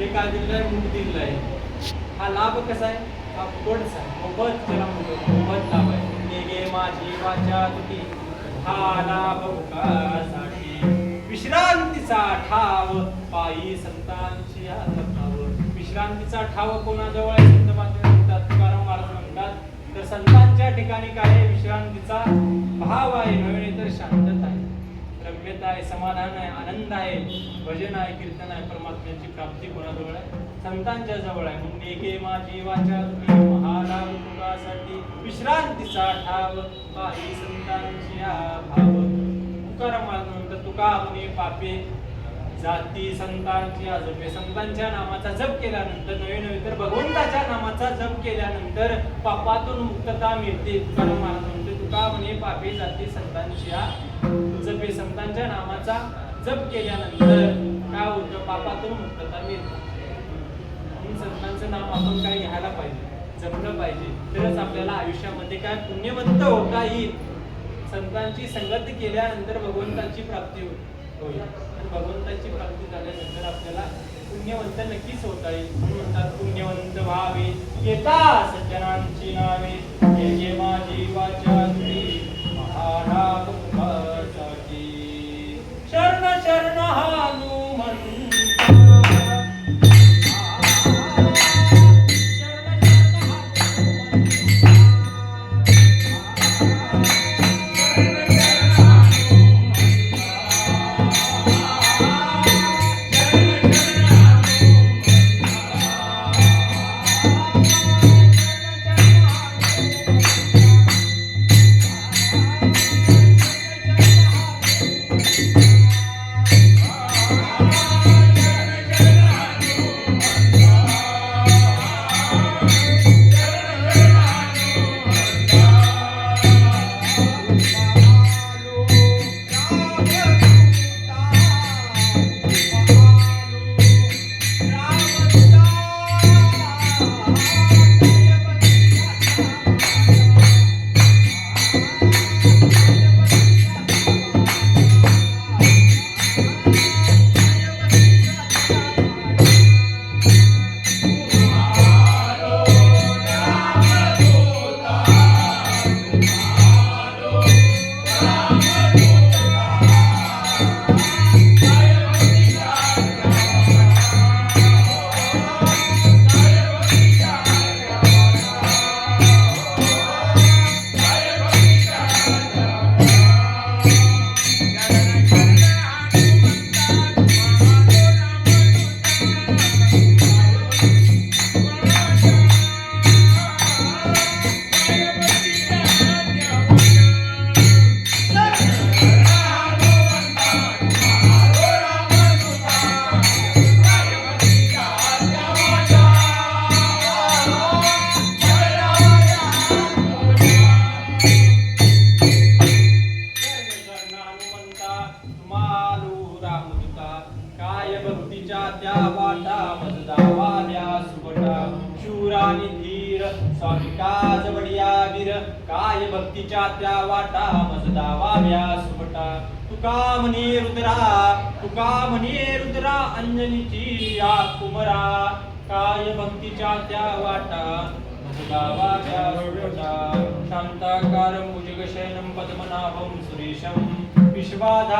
हे काय दिलेलं आहे मूग दिलेलं आहे. हा लाभ कसा आहे? हा फुकटचा आहे. त्याला म्हणतो मोबत लाभ आहे. नेगे माझी वाचा तुटी. हा लाभ मुखासाठी विश्रांतीचा ठाव पायी संतांची ठाव विश्रांतीचा ठाव कोणाजवळ आहे? संत म्हणतात तुकाराम महाराज म्हणतात तर संतांच्या ठिकाणी काय आहे? विश्रांतीचा भाव आहे नव्हे तर शांत. सभ्यता आहे समाधान आहे आनंद आहे भजन आहे कीर्तन आहे परमात्म्याची प्राप्ती कोणाजवळ आहे? संतांच्या जवळ आहे. म्हणून एके मा जीवाच्या तुम्ही तुकासाठी. विश्रांतीचा ठाव पाही संतांची भाव तुकाराम महाराज तुका म्हणे पापे. जाती संतांची आजपे संतांच्या नामाचा जप केल्यानंतर नवे नवे तर भगवंताच्या नामाचा जप केल्यानंतर पापातून मुक्तता मिळते. तुकाराम महाराज तुका म्हणे पापे जाती संतांच्या जपे संतांच्या नामाचा जप केल्यानंतर काय होतं? पापातून मुक्तता मिळते. म्हणून संतांचं नाम आपण काय घ्यायला पाहिजे? जपलं पाहिजे. तरच आपल्याला आयुष्यामध्ये काय पुण्यवंत होता येईल. संतांची संगत केल्यानंतर भगवंताची प्राप्ती होईल. आणि भगवंताची प्राप्ती झाल्यानंतर आपल्याला पुण्यवंत नक्कीच होता येईल. म्हणून म्हणतात पुण्यवंत व्हावे येता सज्जनांची नावे. त्या वाटा मजदावाल्या सुबटा. शूरानी धीर स्वामी काज बडिया वीर. काय भक्तीच्या त्या वाटा मजदावाल्या सुबटा. तुका म्हणे रुद्रा तुका म्हणे रुद्रा अंजनीची या कुमरा. काय भक्तीच्या त्या वाटा मजदावाल्या सुबटा. शांताकारं भुजगशयनं पद्मनाभं सुरेशं विश्वाधा